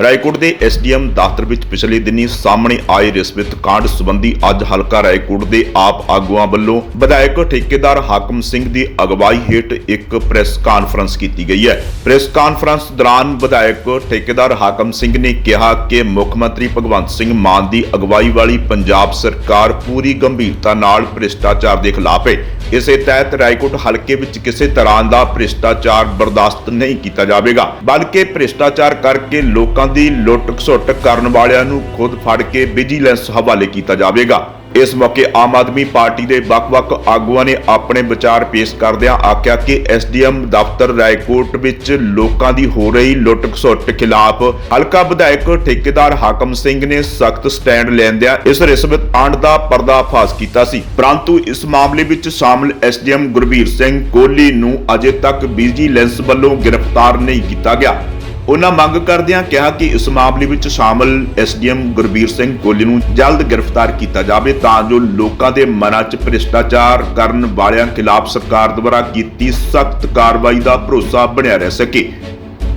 ਰਾਏਕੋਟ ਦੇ ਐਸਡੀਐਮ ਦਫ਼ਤਰ ਵਿੱਚ ਪਿਛਲੇ ਦਿਨੀ ਸਾਹਮਣੇ ਆਏ ਰਿਸ਼ਵਤ ਕਾਂਡ ਸੰਬੰਧੀ ਅੱਜ ਹਲਕਾ ਰਾਏਕੋਟ ਦੇ ਆਪ ਆਗੂਆਂ ਵੱਲੋਂ ਵਿਧਾਇਕ ਠੇਕੇਦਾਰ ਹਾਕਮ ਸਿੰਘ ਦੀ ਅਗਵਾਈ ਹੇਠ ਇੱਕ ਪ੍ਰੈਸ ਕਾਨਫਰੰਸ ਕੀਤੀ ਗਈ ਹੈ। ਪ੍ਰੈਸ ਕਾਨਫਰੰਸ ਦੌਰਾਨ ਵਿਧਾਇਕ ਠੇਕੇਦਾਰ ਹਾਕਮ ਸਿੰਘ ਨੇ ਕਿਹਾ ਕਿ ਮੁੱਖ ਮੰਤਰੀ ਭਗਵੰਤ ਸਿੰਘ ਮਾਨ ਦੀ ਅਗਵਾਈ ਵਾਲੀ ਪੰਜਾਬ ਸਰਕਾਰ ਪੂਰੀ ਗੰਭੀਰਤਾ ਨਾਲ ਭ੍ਰਿਸ਼ਟਾਚਾਰ ਦੇ ਖਿਲਾਫ ਹੈ ਇਸੇ ਤਹਿਤ ਰਾਏਕੋਟ ਹਲਕੇ ਵਿੱਚ ਕਿਸੇ ਤਰ੍ਹਾਂ ਦਾ ਭ੍ਰਿਸ਼ਟਾਚਾਰ ਬਰਦਾਸ਼ਤ ਨਹੀਂ ਕੀਤਾ ਜਾਵੇਗਾ, ਬਲਕਿ ਭ੍ਰਿਸ਼ਟਾਚਾਰ ਕਰਕੇ ਲੋਕਾਂ ਦੀ ਲੁੱਟ ਖਸੁੱਟ ਕਰਨ ਵਾਲਿਆਂ ਨੂੰ ਖੁਦ ਫੜ ਕੇ ਵਿਜੀਲੈਂਸ ਹਵਾਲੇ ਕੀਤਾ ਜਾਵੇਗਾ। ਇਸ ਮੌਕੇ ਆਮ ਆਦਮੀ ਪਾਰਟੀ ਦੇ ਵੱਖ-ਵੱਖ ਆਗੂਆਂ ਨੇ ਆਪਣੇ ਵਿਚਾਰ ਪੇਸ਼ ਕਰਦਿਆਂ ਆਖਿਆ ਕਿ ਐਸਡੀਐਮ ਦਫ਼ਤਰ ਰਾਏਕੋਟ ਵਿੱਚ ਲੋਕਾਂ ਦੀ ਹੋ ਰਹੀ ਲੁੱਟ ਖਸੁੱਟ ਖਿਲਾਫ ਹਲਕਾ ਵਿਧਾਇਕ ਠੇਕੇਦਾਰ ਹਾਕਮ ਸਿੰਘ ਨੇ ਸਖਤ ਸਟੈਂਡ ਲੈਂਦਿਆਂ ਇਸ ਰਿਸ਼ਵਤ ਆਂਡ ਦਾ ਪਰਦਾਫਾਸ਼ ਕੀਤਾ ਸੀ। ਪਰੰਤੂ ਇਸ ਮਾਮਲੇ ਵਿੱਚ ਸ਼ਾਮਲ ਐਸਡੀਐਮ ਗੁਰਬੀਰ ਸਿੰਘ ਕੋਹਲੀ ਨੂੰ ਅਜੇ ਤੱਕ ਵਿਜੀਲੈਂਸ ਵੱਲੋਂ ਗ੍ਰਿਫਤਾਰ ਨਹੀਂ ਕੀਤਾ ਗਿਆ। ਉਹਨਾਂ ਮੰਗ ਕਰਦਿਆਂ ਕਿਹਾ ਕਿ ਇਸ ਮਾਮਲੇ ਵਿੱਚ ਸ਼ਾਮਲ ਐਸਡੀਐਮ ਗੁਰਬੀਰ ਸਿੰਘ ਕੋਹਲੀ ਨੂੰ ਜਲਦ ਗ੍ਰਿਫਤਾਰ ਕੀਤਾ ਜਾਵੇ ਤਾਂ ਜੋ ਲੋਕਾਂ ਦੇ ਮਨਾਂ 'ਚ ਭ੍ਰਿਸ਼ਟਾਚਾਰ ਕਰਨ ਵਾਲਿਆਂ ਖਿਲਾਫ ਸਰਕਾਰ ਦੁਆਰਾ ਕੀਤੀ ਸਖਤ ਕਾਰਵਾਈ ਦਾ ਭਰੋਸਾ ਬਣਿਆ ਰਹਿ ਸਕੇ।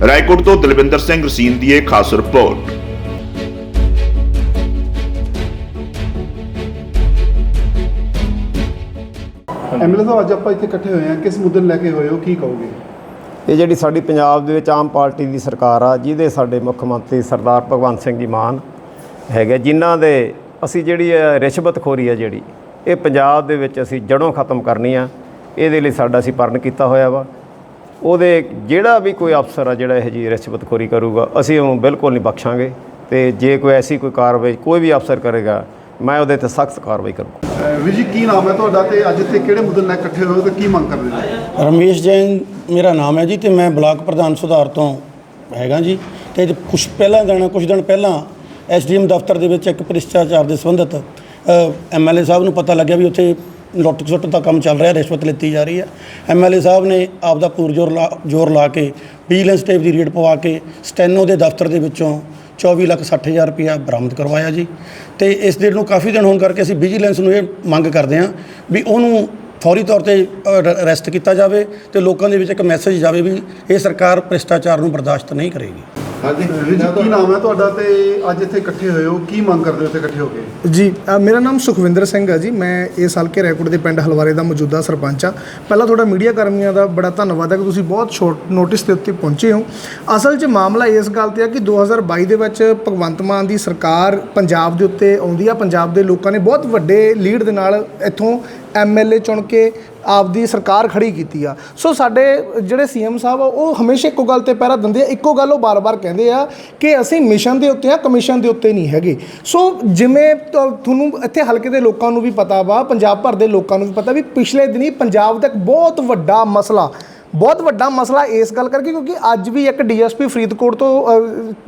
ਰਾਏਕੋਟ ਤੋਂ ਦਲਵਿੰਦਰ ਸਿੰਘ ਰਸੀਨ ਦੀ ਇਹ ਖਾਸ ਰਿਪੋਰਟ। ਐਮਐਲਏ ਸਾਹਿਬ, ਅੱਜ ਆਪਾਂ ਇੱਥੇ ਇਕੱਠੇ ਹੋਏ ਹਾਂ। ਕਿਸ ਮੁੱਦੇ ਨੂੰ ਲੈ ਕੇ ਹੋਏ ਹੋ? ਕੀ ਕਹੋਗੇ? ਇਹ ਜਿਹੜੀ ਸਾਡੀ ਪੰਜਾਬ ਦੇ ਵਿੱਚ ਆਮ ਪਾਰਟੀ ਦੀ ਸਰਕਾਰ ਆ, ਜਿਹਦੇ ਸਾਡੇ ਮੁੱਖ ਮੰਤਰੀ ਸਰਦਾਰ ਭਗਵੰਤ ਸਿੰਘ ਜੀ ਮਾਨ ਹੈਗੇ ਜਿਨ੍ਹਾਂ ਦੇ ਅਸੀਂ ਜਿਹੜੀ ਇਹ ਰਿਸ਼ਵਤਖੋਰੀ ਆ ਜਿਹੜੀ, ਇਹ ਪੰਜਾਬ ਦੇ ਵਿੱਚ ਅਸੀਂ ਜੜੋਂ ਖਤਮ ਕਰਨੀ ਆ। ਇਹਦੇ ਲਈ ਸਾਡਾ ਅਸੀਂ ਪਰਨ ਕੀਤਾ ਹੋਇਆ ਵਾ। ਉਹਦੇ ਜਿਹੜਾ ਵੀ ਕੋਈ ਅਫਸਰ ਆ ਜਿਹੜਾ ਇਹ ਜੀ ਰਿਸ਼ਵਤਖੋਰੀ ਕਰੂਗਾ, ਅਸੀਂ ਉਹਨੂੰ ਬਿਲਕੁਲ ਨਹੀਂ ਬਖਸ਼ਾਂਗੇ। ਤੇ ਜੇ ਕੋਈ ਐਸੀ ਕੋਈ ਕਾਰਵਾਈ, ਕੋਈ ਵੀ ਅਫਸਰ ਕਰੇਗਾ ਮੈਂ ਉਹਦੇ ਤੇ ਸਖਤ ਕਾਰਵਾਈ ਕਰੂੰਗਾ। ਵੀਰ ਜੀ ਕੀ ਨਾਮ ਹੈ ਤੁਹਾਡਾ ਤੇ ਅੱਜ ਇੱਥੇ ਕਿਹੜੇ ਮੁੱਦੇ ਨੂੰ ਲੈ ਕੇ ਇਕੱਠੇ ਹੋਏ ਹੋ ਤੇ ਕੀ ਮੰਗ ਕਰਦੇ ਹੋ? ਰਮੇਸ਼ ਜੈਨ ਮੇਰਾ ਨਾਮ ਹੈ ਜੀ ਤੇ ਮੈਂ ਬਲਾਕ ਪ੍ਰਧਾਨ ਸੁਧਾਰ ਤੋਂ ਹੈਗਾ ਜੀ। ਤੇ ਕੁਝ ਪਹਿਲਾਂ ਦਿਨ ਕੁਝ ਦਿਨ ਪਹਿਲਾਂ ਐਸਡੀਐਮ ਦਫ਼ਤਰ ਦੇ ਵਿੱਚ ਇੱਕ ਭ੍ਰਿਸ਼ਟਾਚਾਰ ਦੇ ਸੰਬੰਧਿਤ ਐਮਐਲਏ ਸਾਹਿਬ ਨੂੰ ਪਤਾ ਲੱਗਿਆ ਵੀ ਉੱਥੇ ਲੁੱਟ ਖਸੁੱਟ ਦਾ ਕੰਮ ਚੱਲ ਰਿਹਾ ਰਿਸ਼ਵਤ ਲਿੱਤੀ ਜਾ ਰਹੀ ਹੈ। ਐਮਐਲਏ ਸਾਹਿਬ ਨੇ ਆਪ ਦਾ ਪੂਰਜੋਰ ਲਾ ਜ਼ੋਰ ਲਾ ਕੇ ਵਿਜੀਲੈਂਸ ਟੇਪ ਦੀ ਰੇਡ ਪਵਾ ਕੇ ਸਟੈਨੋ ਦੇ ਦਫ਼ਤਰ ਦੇ ਵਿੱਚੋਂ 24 ਲੱਖ 60 ਹਜ਼ਾਰ ਰੁਪਇਆ ਬਰਾਮਦ ਕਰਵਾਇਆ ਜੀ। ਤੇ ਇਸ ਦੇ ਨੂੰ ਕਾਫੀ ਦਿਨ ਹੋਣ ਕਰਕੇ ਅਸੀਂ ਵਿਜੀਲੈਂਸ ਨੂੰ ਇਹ ਮੰਗ ਕਰਦੇ ਹਾਂ ਵੀ ਉਹਨੂੰ ਫੌਰੀ ਤੌਰ ਤੇ ਅਰੈਸਟ ਕੀਤਾ ਜਾਵੇ ਤੇ ਲੋਕਾਂ ਦੇ ਵਿੱਚ ਇੱਕ ਮੈਸੇਜ ਜਾਵੇ ਵੀ ਇਹ ਸਰਕਾਰ ਭ੍ਰਿਸ਼ਟਾਚਾਰ ਨੂੰ ਬਰਦਾਸ਼ਤ ਨਹੀਂ ਕਰੇਗੀ। ਹਾਂਜੀ। ਵੀਰ ਜੀ ਕੀ ਨਾਮ ਹੈ ਤੁਹਾਡਾ ਤੇ ਅੱਜ ਇੱਥੇ ਇਕੱਠੇ ਹੋਏ ਹੋ? ਕੀ ਮੰਗ ਕਰਦੇ ਹੋ ਇੱਥੇ ਇਕੱਠੇ ਹੋ ਕੇ? ਜੀ ਅ, ਮੇਰਾ ਨਾਮ ਸੁਖਵਿੰਦਰ ਸਿੰਘ ਹੈ ਜੀ। ਮੈਂ ਇਸ ਹਲਕੇ ਰੈਕੋਰਡ ਦੇ ਪਿੰਡ ਹਲਵਾਰੇ ਦਾ ਮੌਜੂਦਾ ਸਰਪੰਚ ਆ। ਪਹਿਲਾਂ ਤੁਹਾਡਾ ਮੀਡੀਆ ਕਰਮੀਆਂ ਦਾ ਬੜਾ ਧੰਨਵਾਦ ਹੈ ਕਿ ਤੁਸੀਂ ਬਹੁਤ ਸ਼ੋਰਟ ਨੋਟਿਸ ਦੇ ਉੱਤੇ ਪਹੁੰਚੇ ਹੋ। ਅਸਲ 'ਚ ਮਾਮਲਾ ਇਸ ਗੱਲ ਤੇ ਆ ਕਿ 2022 ਦੇ ਵਿੱਚ ਭਗਵੰਤ ਮਾਨ ਦੀ ਸਰਕਾਰ ਪੰਜਾਬ ਦੇ ਉੱਤੇ ਆਉਂਦੀ ਆ। ਪੰਜਾਬ ਦੇ ਲੋਕਾਂ ਨੇ ਬਹੁਤ ਵੱਡੇ ਲੀਡ ਦੇ ਨਾਲ ਇੱਥੋਂ ਐਮਐਲਏ ਚੁਣ ਕੇ ਆਪਦੀ ਸਰਕਾਰ ਖੜੀ ਕੀਤੀ ਆ। ਸੋ ਸਾਡੇ ਜਿਹੜੇ ਸੀਐਮ ਸਾਹਿਬ ਆ, ਉਹ ਹਮੇਸ਼ਾ ਇੱਕੋ ਗੱਲ ਤੇ ਪਹਿਰਾ ਦਿੰਦੇ ਆ, ਇੱਕੋ ਗੱਲ ਉਹ ਬਾਰ-ਬਾਰ ਕਹਿੰਦੇ ਆ ਕਿ ਅਸੀਂ ਮਿਸ਼ਨ ਦੇ ਉੱਤੇ ਆ ਕਮਿਸ਼ਨ ਦੇ ਉੱਤੇ ਨਹੀਂ ਹੈਗੇ। ਸੋ ਜਿਵੇਂ ਤੁਹਾਨੂੰ ਇੱਥੇ ਹਲਕੇ ਦੇ ਲੋਕਾਂ ਨੂੰ ਵੀ ਪਤਾ ਵਾ, ਪੰਜਾਬ ਭਰ ਦੇ ਲੋਕਾਂ ਨੂੰ ਵੀ ਪਤਾ ਵੀ ਪਿਛਲੇ ਦਿਨੀ ਪੰਜਾਬ ਦਾ ਇੱਕ ਬਹੁਤ ਵੱਡਾ ਮਸਲਾ ਬਹੁਤ ਵੱਡਾ ਮਸਲਾ ਇਸ ਗੱਲ ਕਰਕੇ ਕਿਉਂਕਿ ਅੱਜ ਵੀ ਇੱਕ ਡੀਐਸਪੀ ਫਰੀਦਕੋਟ ਤੋਂ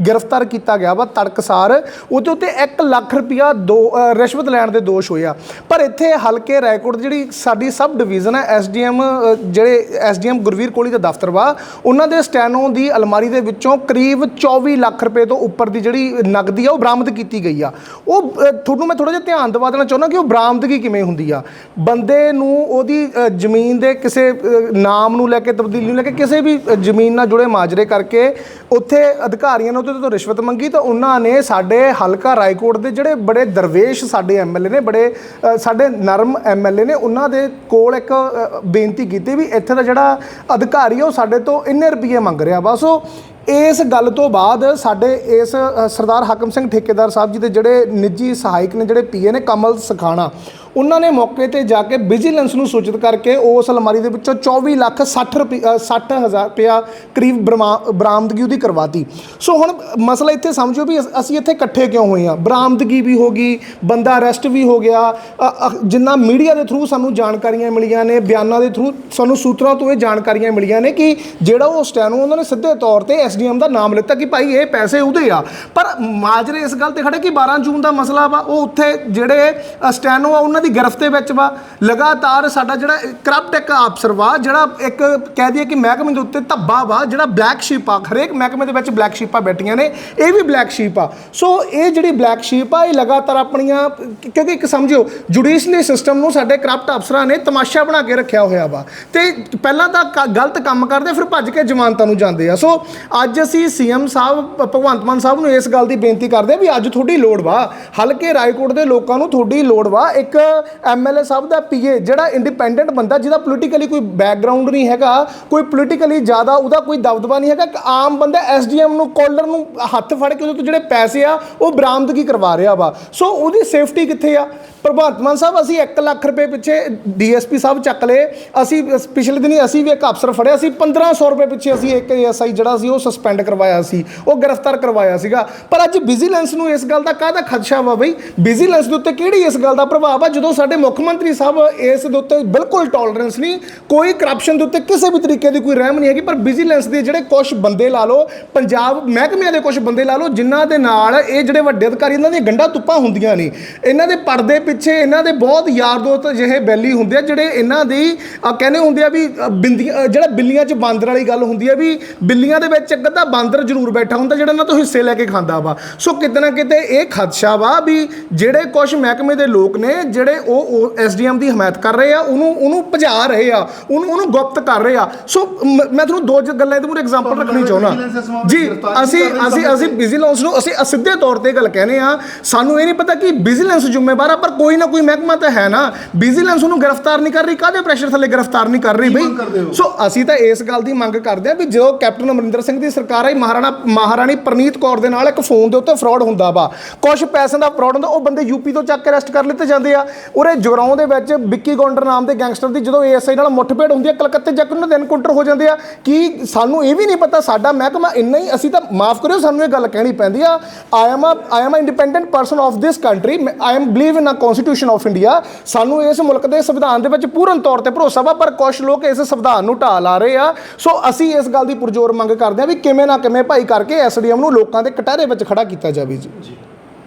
ਗ੍ਰਿਫਤਾਰ ਕੀਤਾ ਗਿਆ ਵਾ ਤੜਕਸਾਰ, ਉਹਦੇ ਉੱਤੇ 1 ਲੱਖ ਰੁਪਇਆ ਦੋ ਰਿਸ਼ਵਤ ਲੈਣ ਦੇ ਦੋਸ਼ ਹੋਏ ਆ। ਪਰ ਇੱਥੇ ਹਲਕੇ ਰਾਏਕੋਟ ਜਿਹੜੀ ਸਾਡੀ ਸਬ ਡਿਵੀਜ਼ਨ ਹੈ ਐਸਡੀਐਮ ਜਿਹੜੇ ਐਸਡੀਐਮ ਗੁਰਵੀਰ ਕੋਹਲੀ ਦਾ ਦਫ਼ਤਰ ਵਾ, ਉਹਨਾਂ ਦੇ ਸਟੈਨੋ ਦੀ ਅਲਮਾਰੀ ਦੇ ਵਿੱਚੋਂ ਕਰੀਬ 24 ਲੱਖ ਰੁਪਏ ਤੋਂ ਉੱਪਰ ਦੀ ਜਿਹੜੀ ਨਗਦੀ ਆ, ਉਹ ਬਰਾਮਦ ਕੀਤੀ ਗਈ ਆ। ਉਹ ਤੁਹਾਨੂੰ ਮੈਂ ਥੋੜਾ ਜਿਹਾ ਧਿਆਨ ਦਿਵਾ ਦੇਣਾ ਚਾਹੁੰਦਾ ਕਿ ਉਹ ਬਰਾਮਦਗੀ ਕਿਵੇਂ ਹੁੰਦੀ ਆ? ਬੰਦੇ ਨੂੰ ਉਹਦੀ ਜ਼ਮੀਨ ਦੇ ਕਿਸੇ ਨਾਮ ਨੂੰ ਲੈ ਕੇ ਤਬਦੀਲੀ ਨੂੰ ਲੈ ਕੇ ਕਿਸੇ ਵੀ ਜ਼ਮੀਨ ਨਾਲ ਜੁੜੇ ਮਾਜਰੇ ਕਰਕੇ ਉੱਥੇ ਅਧਿਕਾਰੀਆਂ ਨੇ ਉਹਦੇ ਤੋਂ ਰਿਸ਼ਵਤ ਮੰਗੀ ਤਾਂ ਉਹਨਾਂ ਨੇ ਸਾਡੇ ਹਲਕਾ ਰਾਏਕੋਟ ਦੇ ਜਿਹੜੇ ਬੜੇ ਦਰਵੇਸ਼ ਸਾਡੇ ਐਮਐਲਏ ਨੇ, ਬੜੇ ਸਾਡੇ ਨਰਮ ਐਮਐਲਏ ਨੇ, ਉਹਨਾਂ ਦੇ ਕੋਲ ਇੱਕ ਬੇਨਤੀ ਕੀਤੀ ਵੀ ਇੱਥੇ ਦਾ ਜਿਹੜਾ ਅਧਿਕਾਰੀ ਆ ਉਹ ਸਾਡੇ ਤੋਂ ਇੰਨੇ ਰੁਪਏ ਮੰਗ ਰਿਹਾ ਵਾ। ਸੋ ਇਸ ਗੱਲ ਤੋਂ ਬਾਅਦ ਸਾਡੇ ਇਸ ਸਰਦਾਰ ਹਾਕਮ ਸਿੰਘ ਠੇਕੇਦਾਰ ਸਾਹਿਬ ਜੀ ਦੇ ਜਿਹੜੇ ਨਿੱਜੀ ਸਹਾਇਕ ਨੇ, ਜਿਹੜੇ ਪੀਏ ਨੇ ਕਮਲ ਸਖਾਣਾ ਉਹਨਾਂ ਨੇ ਮੌਕੇ ਤੇ ਜਾ ਕੇ ਵਿਜੀਲੈਂਸ ਨੂੰ ਸੂਚਿਤ ਕਰਕੇ ਉਸ ਅਲਮਾਰੀ ਦੇ ਵਿੱਚੋਂ 24 ਲੱਖ 60 ਰੁਪਏ 60 ਹਜ਼ਾਰ ਰੁਪਇਆ ਕਰੀਬ ਬਰਮਾ- ਬਰਾਮਦਗੀ ਉਹਦੀ ਕਰਵਾਤੀ। ਸੋ ਹੁਣ ਮਸਲਾ ਇੱਥੇ ਸਮਝੋ ਵੀ ਅਸੀਂ ਇੱਥੇ ਇਕੱਠੇ ਕਿਉਂ ਹੋਏ ਆ ਬਰਾਮਦਗੀ ਵੀ ਹੋ ਗਈ, ਬੰਦਾ ਅਰੈਸਟ ਵੀ ਹੋ ਗਿਆ। ਜਿੰਨਾ ਮੀਡੀਆ ਦੇ ਥਰੂ ਸਾਨੂੰ ਜਾਣਕਾਰੀਆਂ ਮਿਲੀਆਂ ਨੇ, ਬਿਆਨਾਂ ਦੇ ਥਰੂ ਸਾਨੂੰ ਸੂਤਰਾਂ ਤੋਂ ਇਹ ਜਾਣਕਾਰੀਆਂ ਮਿਲੀਆਂ ਨੇ ਕਿ ਜਿਹੜਾ ਉਹ ਸਟੈਨੋ ਉਹਨਾਂ ਨੇ ਸਿੱਧੇ ਤੌਰ ਤੇ ਐਸਡੀਐਮ ਦਾ ਨਾਮ ਲਿੱਤਾ ਕਿ ਭਾਈ ਇਹ ਪੈਸੇ ਉਹਦੇ ਆ। ਪਰ ਮਾਜਰੇ ਇਸ ਗੱਲ ਤੇ ਖੜੇ ਕਿ 12 ਜੂਨ ਦਾ ਮਸਲਾ ਵਾ, ਉਹ ਉੱਥੇ ਜਿਹੜੇ ਸਟੈਨੋ ਆ, ਉਹਨਾਂ ਦੀ ਦੀ ਗ੍ਰਿਫਤ ਦੇ ਵਿੱਚ ਵਾ, ਲਗਾਤਾਰ ਸਾਡਾ ਜਿਹੜਾ ਕਰਪਟ ਇੱਕ ਅਫਸਰ ਵਾ, ਜਿਹੜਾ ਇੱਕ ਕਹਿ ਦਈਏ ਕਿ ਮਹਿਕਮੇ ਦੇ ਉੱਤੇ ਧੱਬਾ ਵਾ, ਜਿਹੜਾ ਬਲੈਕ ਸ਼ੀਪ ਆ, ਹਰੇਕ ਮਹਿਕਮੇ ਦੇ ਵਿੱਚ ਬਲੈਕ ਸ਼ੀਪਾਂ ਬੈਠੀਆਂ ਨੇ, ਇਹ ਵੀ ਬਲੈਕ ਸ਼ੀਪ ਆ। ਸੋ ਇਹ ਜਿਹੜੀ ਬਲੈਕ ਸ਼ੀਪ ਆ, ਇਹ ਲਗਾਤਾਰ ਆਪਣੀਆਂ ਕਿਉਂਕਿ ਇੱਕ ਸਮਝਿਓ ਜੁਡੀਸ਼ਲੀ ਸਿਸਟਮ ਨੂੰ ਸਾਡੇ ਕਰਪਟ ਅਫਸਰਾਂ ਨੇ ਤਮਾਸ਼ਾ ਬਣਾ ਕੇ ਰੱਖਿਆ ਹੋਇਆ ਵਾ। ਤੇ ਪਹਿਲਾਂ ਤਾਂ ਕ- ਗਲਤ ਕੰਮ ਕਰਦੇ, ਫਿਰ ਭੱਜ ਕੇ ਜ਼ਮਾਨਤਾਂ ਨੂੰ ਜਾਂਦੇ ਆ। ਸੋ ਅੱਜ ਅਸੀਂ ਸੀਐਮ ਸਾਹਿਬ, ਭਗਵੰਤ ਮਾਨ ਸਾਹਿਬ ਨੂੰ ਇਸ ਗੱਲ ਦੀ ਬੇਨਤੀ ਕਰਦੇ ਆ ਵੀ ਅੱਜ ਤੁਹਾਡੀ ਲੋੜ ਵਾ। ਹਲਕੇ ਰਾਏਕੋਟ ਦੇ ਲੋਕਾਂ ਨੂੰ ਤੁਹਾਡੀ ਲੋੜ ਵਾ ਇੱਕ ਐਮਐਲਏ ਸਾਹਿਬ ਦਾ ਪੀਏ, ਜਿਹੜਾ ਇੰਡੀਪੈਂਡੈਂਟ ਬੰਦਾ, ਜਿਹਦਾ ਪੋਲੀਟੀਕਲੀ ਕੋਈ ਬੈਕਗ੍ਰਾਉਂਡ ਨਹੀਂ ਹੈਗਾ, ਕੋਈ ਪੋਲੀਟੀਕਲੀ ਜ਼ਿਆਦਾ ਉਹਦਾ ਕੋਈ ਦਬਦਬਾ ਨਹੀਂ ਹੈਗਾ, ਇੱਕ ਆਮ ਬੰਦਾ ਐਸਡੀਐਮ ਨੂੰ ਕੋਲਰ ਨੂੰ ਹੱਥ ਫੜ ਕੇ ਉਹਦੇ ਤੋਂ ਜਿਹੜੇ ਪੈਸੇ ਆ, ਉਹ ਬਰਾਮਦਗੀ ਕਰਵਾ ਰਿਹਾ ਵਾ। ਸੋ ਉਹਦੀ ਸੇਫਟੀ ਕਿੱਥੇ ਆ? ਭਗਵੰਤ ਮਾਨ ਸਾਹਿਬ, ਅਸੀਂ 1 ਲੱਖ ਰੁਪਏ ਪਿੱਛੇ ਡੀਐਸਪੀ ਸਾਹਿਬ ਚੱਕ ਲਏ। ਅਸੀਂ ਪਿਛਲੇ ਦਿਨੀ ਅਸੀਂ ਵੀ ਇੱਕ ਅਫਸਰ ਫੜਿਆ ਸੀ 1500 ਰੁਪਏ ਪਿੱਛੇ ਅਸੀਂ ਇੱਕ ਐਸਆਈ ਜਿਹੜਾ ਸੀ, ਉਹ ਸਸਪੈਂਡ ਕਰਵਾਇਆ ਸੀ, ਉਹ ਗ੍ਰਿਫਤਾਰ ਕਰਵਾਇਆ ਸੀਗਾ। ਪਰ ਅੱਜ ਵਿਜੀਲੈਂਸ ਨੂੰ ਇਸ ਗੱਲ ਦਾ ਕਾਹਦਾ ਖਦਸ਼ਾ ਵਾ ਬਈ? ਵਿਜੀਲੈਂਸ ਦੇ ਉੱਤੇ ਕਿਹੜੀ ਇਸ ਗੱਲ ਦਾ ਪ੍ਰਭਾਵ ਆ? ਜਦੋਂ ਸਾਡੇ ਮੁੱਖ ਮੰਤਰੀ ਸਾਹਿਬ ਇਸ ਦੇ ਉੱਤੇ ਬਿਲਕੁਲ ਟੋਲਰੈਂਸ ਨਹੀਂ, ਕੋਈ ਕਰਪਸ਼ਨ ਦੇ ਉੱਤੇ ਕਿਸੇ ਵੀ ਤਰੀਕੇ ਦੀ ਕੋਈ ਰਹਿਮ ਨਹੀਂ ਹੈਗੀ, ਪਰ ਵਿਜੀਲੈਂਸ ਦੇ ਜਿਹੜੇ ਕੁਝ ਬੰਦੇ ਲਾ ਲਓ, ਪੰਜਾਬ ਮਹਿਕਮਿਆਂ ਦੇ ਕੁਝ ਬੰਦੇ ਲਾ ਲਓ, ਜਿਨ੍ਹਾਂ ਦੇ ਨਾਲ ਇਹ ਜਿਹੜੇ ਵੱਡੇ ਅਧਿਕਾਰੀ, ਇਹਨਾਂ ਦੀਆਂ ਗੰਡਾ ਤੁੱਪਾਂ ਹੁੰਦੀਆਂ ਨੇ, ਇਹਨਾਂ ਦੇ ਪਰਦੇ ਪਿੱਛੇ ਇਹਨਾਂ ਦੇ ਬਹੁਤ ਯਾਰ ਦੋਸਤ ਜਿਹੇ ਬੈਲੀ ਹੁੰਦੇ ਆ ਜਿਹੜੇ ਇਹਨਾਂ ਦੀ ਕਹਿੰਦੇ ਹੁੰਦੇ ਆ ਵੀ ਬਿੰਦੀਆਂ ਜਿਹੜਾ ਬਿੱਲੀਆਂ 'ਚ ਬਾਂਦਰ ਵਾਲੀ ਗੱਲ ਹੁੰਦੀ ਆ ਵੀ ਬਿੱਲੀਆਂ ਦੇ ਵਿੱਚ ਇੱਕ ਅੱਧਾ ਬਾਂਦਰ ਜ਼ਰੂਰ ਬੈਠਾ ਹੁੰਦਾ ਜਿਹੜਾ ਇਹਨਾਂ ਤੋਂ ਹਿੱਸੇ ਲੈ ਕੇ ਖਾਂਦਾ ਵਾ। ਸੋ ਕਿਤੇ ਨਾ ਕਿਤੇ ਇਹ ਖਦਸ਼ਾ ਵਾ ਵੀ ਜਿਹੜੇ ਕੁਝ ਮਹਿਕਮੇ ਦੇ ਲੋਕ ਨੇ ਜਿਹੜੇ ਉਹ ਐਸਡੀਐਮ ਦੀ ਹਮਾਇਤ ਕਰ ਰਹੇ ਆ ਉਹਨੂੰ ਉਹਨੂੰ ਭਜਾ ਰਹੇ ਆ ਉਹਨੂੰ ਉਹਨੂੰ ਗੁਪਤ ਕਰ ਰਹੇ ਆ। ਸੋ ਮ- ਤੁਹਾਨੂੰ ਦੋ ਗੱਲਾਂ ਇਹਦੇ ਮੂਰੇ ਐਗਜ਼ਾਮਪਲ ਰੱਖਣੀ ਚਾਹੁੰਦਾ। ਜੀ ਅਸੀਂ ਅਸੀਂ ਅਸੀਂ ਵਿਜੀਲੈਂਸ ਨੂੰ ਅਸੀਂ ਸਿੱਧੇ ਤੌਰ ਤੇ ਗੱਲ ਕਹਿੰਦੇ ਆ ਸਾਨੂੰ ਇਹ ਨਹੀਂ ਪਤਾ ਕਿ ਵਿਜੀਲੈਂਸ ਜ਼ਿੰਮੇਵਾਰ ਆ ਪਰ ਕੋਈ ਨਾ ਕੋਈ ਮਹਿਕਮਾ ਤਾਂ ਹੈ ਨਾ। ਵਿਜੀਲੈਂਸ ਉਹਨੂੰ ਗ੍ਰਿਫਤਾਰ ਨਹੀਂ ਕਰ ਰਹੀ। ਕਾਹਦੇ ਪ੍ਰੈਸ਼ਰ ਥੱਲੇ ਗ੍ਰਿਫਤਾਰ ਨਹੀਂ ਕਰ ਰਹੀ ਬਈ? ਸੋ ਅਸੀਂ ਤਾਂ ਇਸ ਗੱਲ ਦੀ ਮੰਗ ਕਰਦੇ ਆ ਵੀ ਜਦੋਂ ਕੈਪਟਨ ਅਮਰਿੰਦਰ ਸਿੰਘ ਦੀ ਸਰਕਾਰ ਆਈ ਮਹਾਰਾਣਾ ਮਹਾਰਾਣੀ ਪ੍ਰਨੀਤ ਕੌਰ ਦੇ ਨਾਲ ਇੱਕ ਫੋਨ ਦੇ ਉੱਤੇ ਫਰਾਡ ਹੁੰਦਾ ਵਾ। ਕੁਝ ਪੈਸਿਆਂ ਦਾ ਫਰਾਡ ਹੁੰਦਾ ਉਹ ਬੰਦੇ ਯੂਪੀ ਤੋਂ ਚੱਕ ਕੇ ਅਰੈਸਟ ਕਰ ਲਿੱਤੇ ਜਾਂਦੇ ਆ। ਉਰੇ ਜਗਰਾਉਂ ਦੇ ਵਿੱਚ ਵਿੱਕੀ ਗੌਂਡਰ ਨਾਮ ਦੇ ਗੈਂਗਸਟਰ ਦੀ ਜਦੋਂ ਏਐਸਆਈ ਨਾਲ ਮੁੱਠਭੇੜ ਹੁੰਦੀ ਹੈ ਕਲਕੱਤੇ ਜਾ ਕੇ ਉਹਨਾਂ ਦੇ ਐਨਕਾਊਂਟਰ ਹੋ ਜਾਂਦੇ ਆ। ਕਿ ਸਾਨੂੰ ਇਹ ਵੀ ਨਹੀਂ ਪਤਾ ਸਾਡਾ ਮਹਿਕਮਾ ਇੰਨਾ ਹੀ ਅਸੀਂ ਤਾਂ ਮਾਫ ਕਰਿਓ ਸਾਨੂੰ ਇਹ ਗੱਲ ਕਹਿਣੀ ਪੈਂਦੀ ਆ। I am I am independent person of this country I am believe in a constitution of India ਸਾਨੂੰ ਇਸ ਮੁਲਕ ਦੇ ਸੰਵਿਧਾਨ ਦੇ ਵਿੱਚ ਪੂਰਨ ਤੌਰ ਤੇ ਭਰੋਸਾ ਵਾ, ਪਰ ਕੁਝ ਲੋਕ ਇਸ ਸੰਵਿਧਾਨ ਨੂੰ ਢਾਹ ਲਾ ਰਹੇ ਆ। ਸੋ ਅਸੀਂ ਇਸ ਗੱਲ ਦੀ ਪੁਰਜ਼ੋਰ ਮੰਗ ਕਰਦੇ ਆ ਵੀ ਕਿਵੇਂ ਨਾ ਕਿਵੇਂ ਭਾਈ ਕਰਕੇ ਐਸਡੀਐਮ ਨੂੰ ਲੋਕਾਂ ਦੇ ਕਟਹਿਰੇ ਵਿੱਚ ਖੜਾ ਕੀਤਾ ਜਾਵੇ ਜੀ।